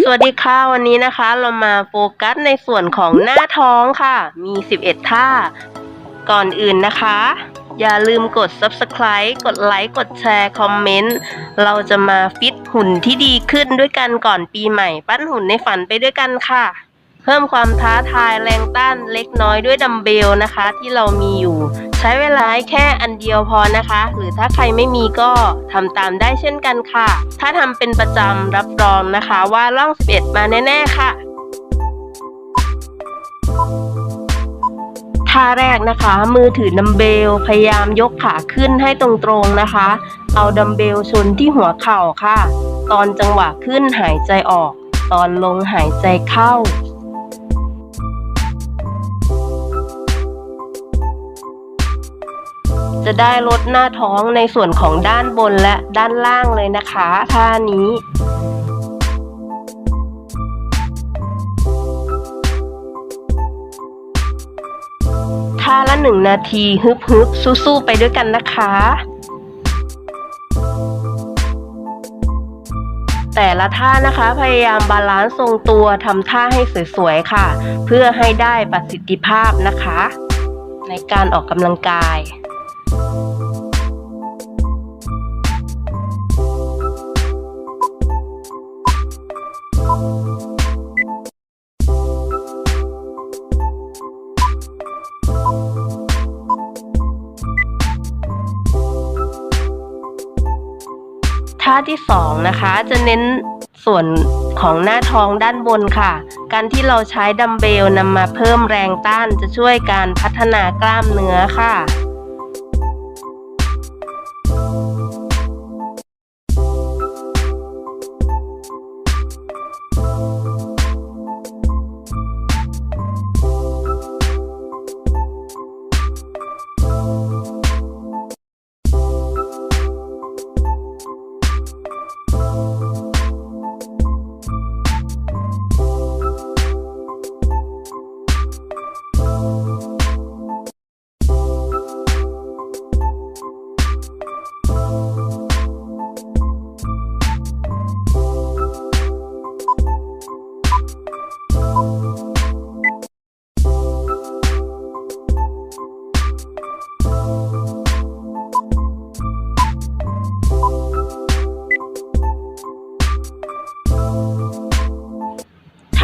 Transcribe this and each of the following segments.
สวัสดีค่ะวันนี้นะคะ เรามาโฟกัสในส่วนของหน้าท้องค่ะ มี 11 ท่า ก่อนอื่นนะคะ อย่าลืมกด subscribe กดไลค์ กดแชร์ คอมเมนต์ เราจะมาฟิตหุ่นที่ดีขึ้นด้วยกันก่อนปีใหม่ ปั้นหุ่นในฝันไปด้วยกันค่ะ เพิ่มความท้าทายแรงต้านเล็กน้อยด้วยดัมเบลนะคะ ที่เรามีอยู่ ใช้เวลาแค่อันเดียวพอนะคะ หรือถ้าใครไม่มีก็ทำตามได้เช่นกันค่ะ ถ้าทำเป็นประจำรับรองนะคะว่าร่อง 11 มาแน่ ๆ ค่ะท่าแรกนะคะ มือถือดัมเบลพยายามยกขาขึ้นให้ตรงๆนะคะ เอาดัมเบลชนที่หัวเข่าค่ะ ตอนจังหวะขึ้นหายใจออก ตอนลงหายใจเข้า จะได้ลดหน้าท้องในส่วนของด้านบนและด้านล่างเลยนะคะท่านี้ท่าละหนึ่งนาทีฮึบฮึบสู้ๆไปด้วยกันนะคะ แต่ละท่านะคะพยายามบาลานซ์ทรงตัวทำท่าให้สวยๆค่ะ เพื่อให้ได้ประสิทธิภาพนะคะ ในการออกกำลังกาย ท่าที่สองนะคะ จะเน้นส่วนของหน้าท้องด้านบนค่ะ การที่เราใช้ดัมเบลนำมาเพิ่มแรงต้านจะช่วยการพัฒนากล้ามเนื้อค่ะ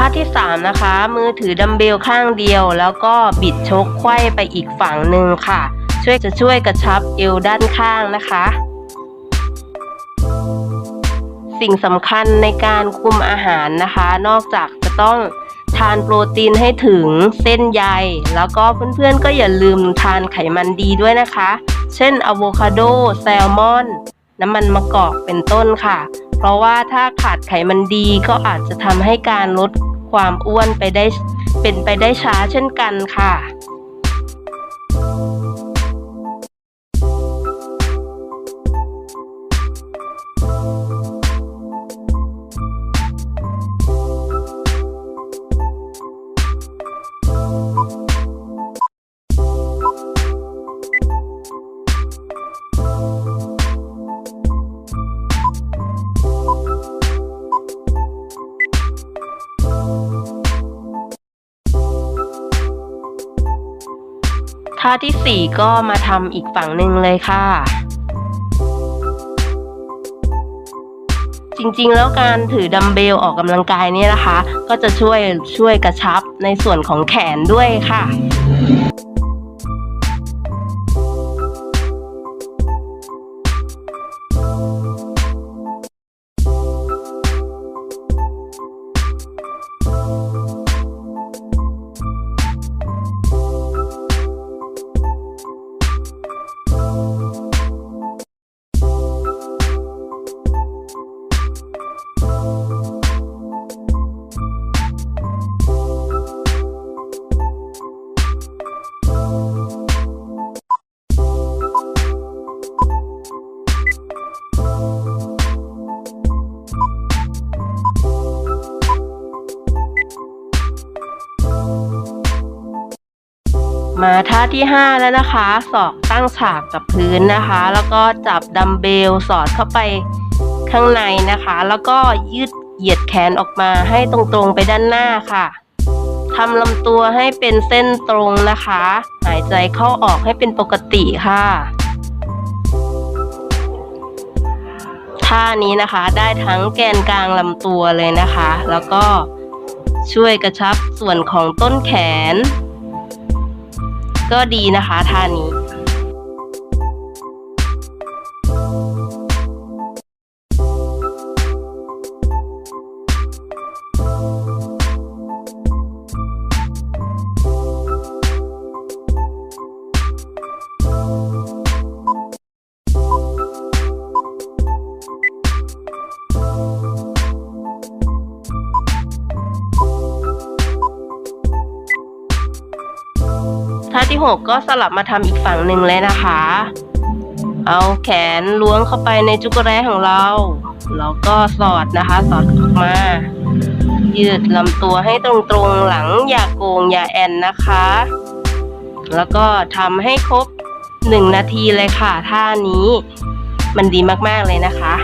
ท่าที่สามนะคะ มือถือดัมเบลข้างเดียว แล้วก็บิดชกไขว้ไปอีกฝั่งหนึ่งค่ะ ช่วยจะช่วยกระชับเอวด้านข้างนะคะ สิ่งสำคัญในการคุมอาหารนะคะ นอกจากจะต้องทานโปรตีนให้ถึงเส้นใย แล้วก็เพื่อนๆก็อย่าลืมทานไขมันดีด้วยนะคะ เช่นอะโวคาโด แซลมอน น้ำมันมะกอกเป็นต้นค่ะ เพราะว่าถ้าขาดไขมันดีก็อาจจะทำให้การลด ความอ้วนไปได้เป็นไปได้ช้าเช่นกันค่ะาที่สี่ก็มาทำอีกฝั่งหนึ่งเลยค่ะ จริงๆ แล้วการถือดัมเบลออกกำลังกายเนี่ยนะคะ ก็จะช่วยช่วยกระชับในส่วนของแขนด้วยค่ะ มาท่าที่ 5 แล้วนะคะ ศอกตั้งฉากกับพื้นนะคะ แล้วก็จับดัมเบลสอดเข้าไปข้างในนะคะ แล้วก็ยืดเหยียดแขนออกมาให้ตรงๆไปด้านหน้าค่ะทำลำตัวให้เป็นเส้นตรงนะคะ หายใจเข้าออกให้เป็นปกติค่ะท่านี้นะคะได้ทั้งแกนกลางลำตัวเลยนะคะ แล้วก็ช่วยกระชับส่วนของต้นแขน ก็ดีนะคะท่านี้ 6ก็สลับมาทำอีกฝั่งหนึ่งเลยนะคะ เอาแขนล้วงเข้าไปในจุกแร้ของเรา แล้วก็สอดนะคะ สอดออกมา ยืดลำตัวให้ตรงๆหลังอย่าโกงอย่าแอนนะคะ แล้วก็ทำให้ครบ1นาทีเลยค่ะ ท่านี้มันดีมากๆเลยนะคะ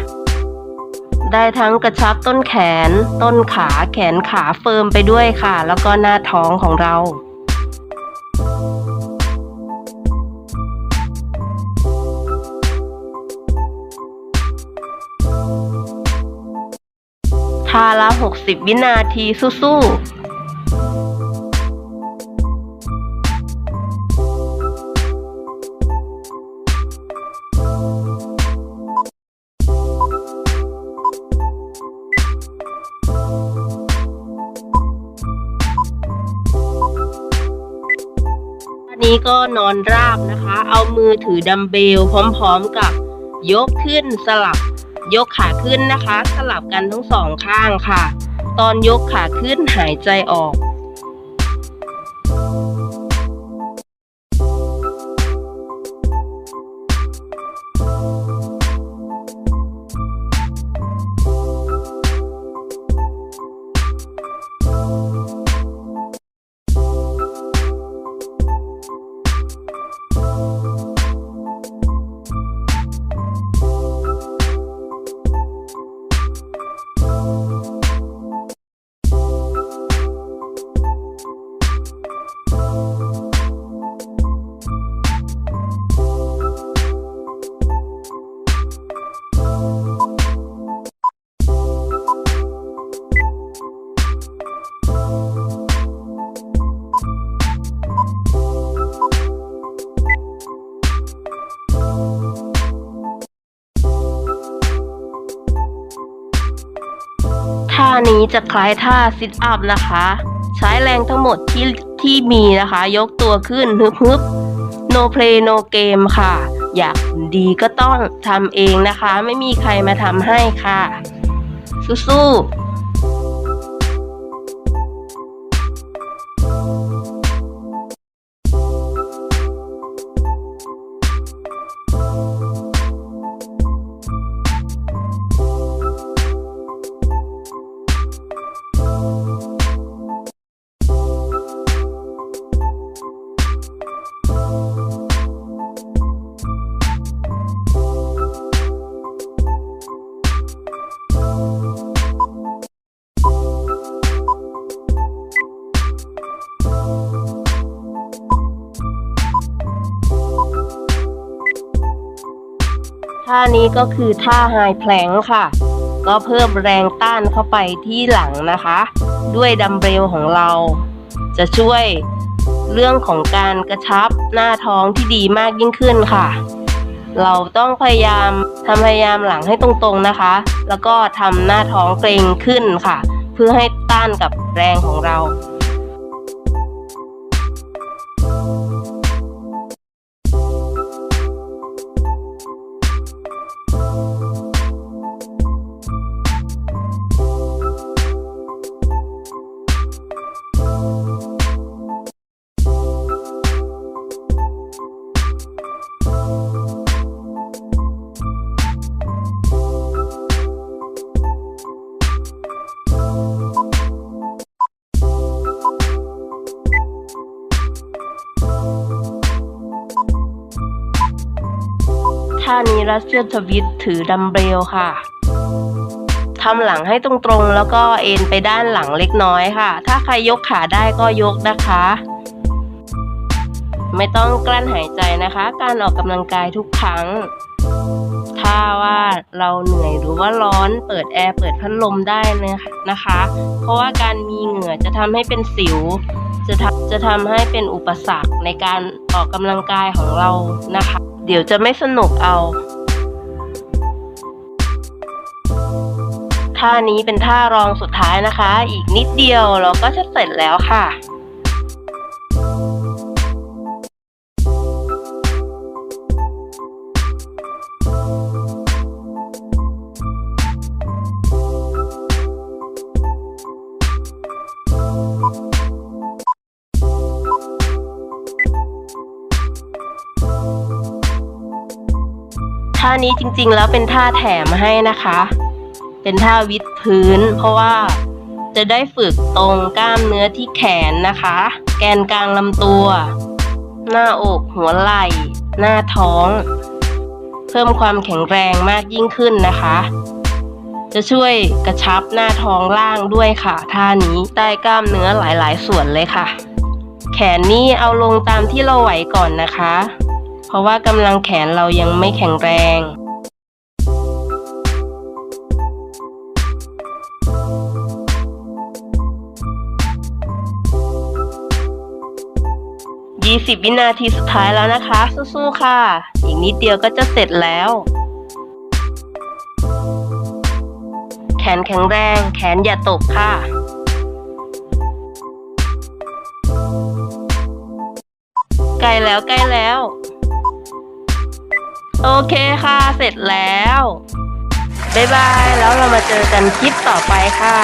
ได้ทั้งกระชับต้นแขน ต้นขาแขนขาเฟิร์มไปด้วยค่ะ แล้วก็หน้าท้องของเรา 60 วินาทีสู้ๆนี้ก็นอนราบนะคะ เอามือถือดัมเบลพร้อมๆกับยกขึ้นสลับ ยกขาขึ้นนะคะ สลับกันทั้งสองข้างค่ะ ตอนยกขาขึ้นหายใจออก นี้จะคล้ายท่าซิทอัพนะคะ ใช้แรงทั้งหมดที่ที่มีนะคะ ยกตัวขึ้นฮึบฮึบ no play no game ค่ะ อยากดีก็ต้องทำเองนะคะ ไม่มีใครมาทำให้ค่ะ สู้ๆ ท่านี้ก็คือท่าไฮแพลงค่ะ ก็เพิ่มแรงต้านเข้าไปที่หลังนะคะ ด้วยดัมเบลของเรา จะช่วยเรื่องของการกระชับหน้าท้องที่ดีมากยิ่งขึ้นค่ะ เราต้องพยายามทำพยายามหลังให้ตรงๆนะคะ แล้วก็ทำหน้าท้องเกรงขึ้นค่ะ เพื่อให้ต้านกับแรงของเรา ท่านี้รัสเซียนทวิตถือดัมเบลค่ะททำหลังให้ตรงๆ แล้วก็เอ็นไปด้านหลังเล็กน้อยค่ะ ถ้าใครยกขาได้ก็ยกนะคะ ไม่ต้องกลั้นหายใจนะคะ การออกกำลังกายทุกครั้ง ถ้าว่าเราเหนื่อยหรือว่าร้อนเปิดแอร์เปิดพัดลมได้นะคะ เพราะว่าการมีเหงื่อจะทำให้เป็นสิว จะทำจะทำให้เป็นอุปสรรคในการออกกำลังกายของเรานะคะ เดี๋ยวจะไม่สนุกเอาท่านี้เป็นท่ารองสุดท้ายนะคะ อีกนิดเดียวเราก็จะเสร็จแล้วค่ะ ท่านี้จริงๆแล้วเป็นท่าแถมให้นะคะ เป็นท่าวิดพื้น เพราะว่าจะได้ฝึกตรงกล้ามเนื้อที่แขนนะคะ แกนกลางลำตัว หน้าอกหัวไหล่ หน้าท้อง เพิ่มความแข็งแรงมากยิ่งขึ้นนะคะ จะช่วยกระชับหน้าท้องล่างด้วยค่ะ ท่านี้ได้กล้ามเนื้อหลายๆ ส่วนเลยค่ะ แขนนี่เอาลงตามที่เราไหวก่อนนะคะ เพราะว่ากำลังแขนเรายังไม่แข็งแรง20วินาทีสุดท้ายแล้วนะคะ สู้ๆค่ะ อีกนิดเดียวก็จะเสร็จแล้ว แขนแข็งแรง แขนอย่าตกค่ะใกล้แล้วใกล้แล้ว โอเคค่ะ เสร็จแล้ว บ๊ายบาย แล้วเรามาเจอกันคลิปต่อไปค่ะ